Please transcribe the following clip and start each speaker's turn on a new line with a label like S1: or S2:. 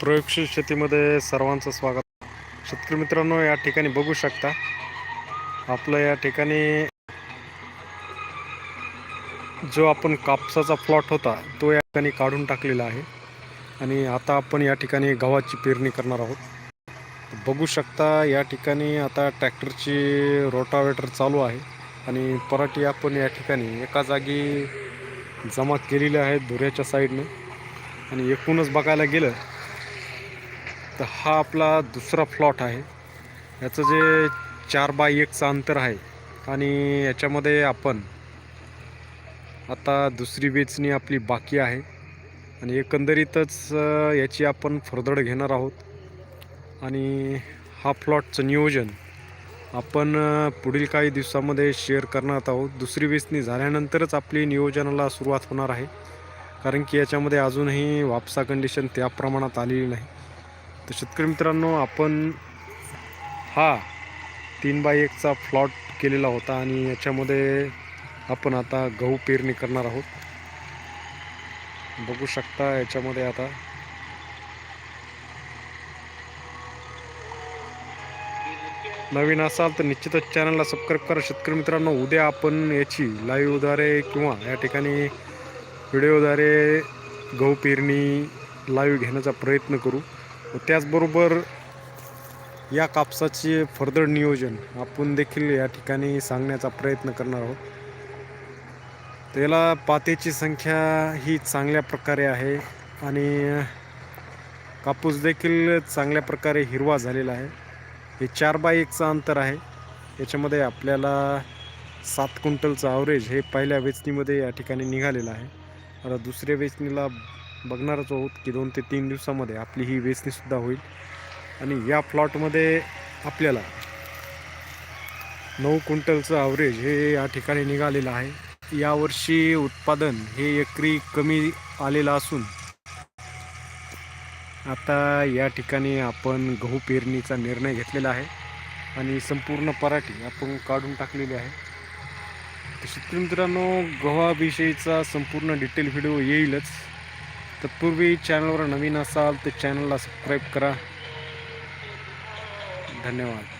S1: प्रयोगशील शेतीमध्ये सर्वांचं स्वागत. शेतकरी मित्रांनो या ठिकाणी बघू शकता. आपलं या ठिकाणी जो आपण कापसाचा प्लॉट होता तो या ठिकाणी काढून टाकलेला आहे. आणि आता आपण या ठिकाणी गव्हाची पेरणी करणार आहोत. बघू शकता या ठिकाणी आता ट्रॅक्टरची रोटावेटर चालू आहे. आणि पराठी आपण या ठिकाणी एका जागी जमा केलेली आहेत धुऱ्याच्या साईडने. आणि एकूणच बघायला गेलं तर हा आपला दुसरा फ्लॉट आहे. याचं जे चार बाय एकचं अंतर आहे आणि याच्यामध्ये आपण आता दुसरी वेचणी आपली बाकी आहे. आणि एकंदरीतच याची आपण फरदड घेणार आहोत. आणि हा प्लॉटचं नियोजन आपण पुढील काही दिवसामध्ये शेअर करणार आहोत. दुसरी वेचणी झाल्यानंतरच आपली नियोजनाला सुरुवात होणार आहे. कारण की याच्यामध्ये अजूनही वापसा कंडिशन त्या प्रमाणात आलेली नाही. तर शेतकरी मित्रांनो आपण हा तीन बाय एकचा प्लॉट केलेला होता आणि याच्यामध्ये आपण आता गहू पेरणी करणार आहोत. बघू शकता याच्यामध्ये आता. नवीन असाल तर निश्चितच चॅनलला सबस्क्राईब करा. शेतकरी मित्रांनो उद्या आपण याची लाईव्हद्वारे किंवा या ठिकाणी व्हिडिओद्वारे गहू पेरणी लाईव्ह घेण्याचा प्रयत्न करू. त्याचबरोबर या कापसाचे फर्दर नियोजन आपण देखील या ठिकाणी सांगण्याचा प्रयत्न करणार आहोत. त्याला पातेची संख्या ही चांगल्या प्रकारे आहे आणि कापूस देखील चांगल्या प्रकारे हिरवा झालेला आहे. हे चार बाय एकचं अंतर आहे. याच्यामध्ये आपल्याला सात क्विंटलचं ॲव्हरेज हे पहिल्या वेचणीमध्ये या ठिकाणी निघालेलं आहे. आता दुसऱ्या वेचणीला बघणारच आहोत की दोन ते तीन दिवसामध्ये आपली ही वेचणीसुद्धा होईल. आणि या प्लॉटमध्ये आपल्याला नऊ क्विंटलचं ॲव्हरेज हे या ठिकाणी निघालेलं आहे. यावर्षी उत्पादन हे एकरी कमी आलेलं असून आता या ठिकाणी आपण गहू पेरणीचा निर्णय घेतलेला आहे. आणि संपूर्ण पराठी आपण काढून टाकलेली आहे. तर शेतकरी मित्रांनो गव्हाविषयीचा संपूर्ण डिटेल व्हिडिओ येईलच. तत्पूर्वी चॅनलवर नवीन असाल तर चॅनलला सबस्क्राईब करा. धन्यवाद.